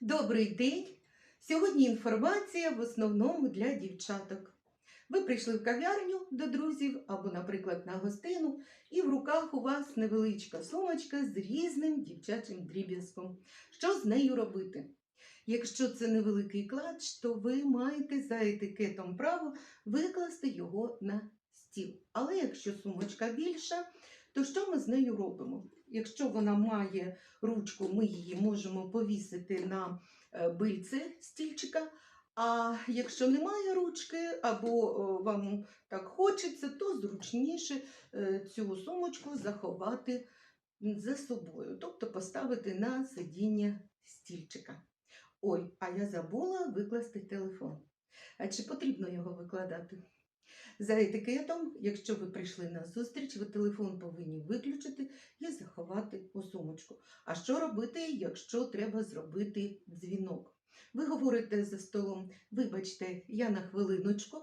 Добрий день! Сьогодні інформація в основному для дівчаток. Ви прийшли в кав'ярню до друзів або, наприклад, на гостину, і в руках у вас невеличка сумочка з різним дівчачим дріб'язком. Що з нею робити? Якщо це невеликий клач, то ви маєте за етикетом право викласти його на стіл. Але якщо сумочка більша, то що ми з нею робимо? Якщо вона має ручку, ми її можемо повісити на е, бильце стільчика. А якщо немає ручки, або е, вам так хочеться, то зручніше е, цю сумочку заховати за собою, тобто поставити на сидіння стільчика. Ой, а я забула викласти телефон. А чи потрібно його викладати? За етикетом, якщо ви прийшли на зустріч, ви телефон повинні виключити і заховати у сумочку. А що робити, якщо треба зробити дзвінок? Ви говорите за столом, вибачте, я на хвилиночку.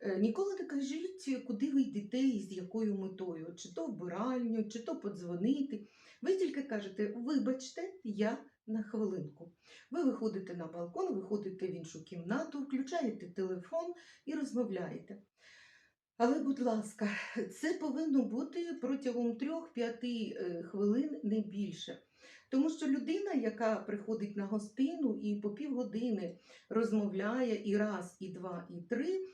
Е, Ніколи не кажіть, куди ви йдете і з якою метою, чи то вбиральню, чи то подзвонити. Ви тільки кажете, вибачте, я на хвилинку. Ви виходите на балкон, виходите в іншу кімнату, включаєте телефон і розмовляєте. Але, будь ласка, це повинно бути протягом 3-5 е, хвилин не більше. Тому що людина, яка приходить на гостину і по півгодини розмовляє і раз, і два, і три,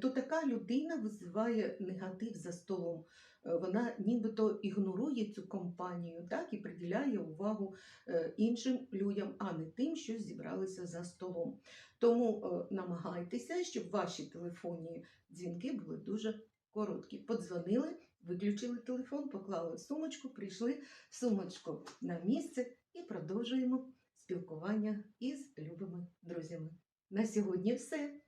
то така людина визиває негатив за столом. Е, Вона нібито ігнорує цю компанію, так і приділяє увагу е, іншим людям, а не тим, що зібралися за столом. Тому е, намагайтеся, щоб ваші телефонні дзвінки були дуже короткі. Подзвонили, виключили телефон, поклали сумочку, прийшли сумочку на місце і продовжуємо спілкування із любими друзями. На сьогодні все.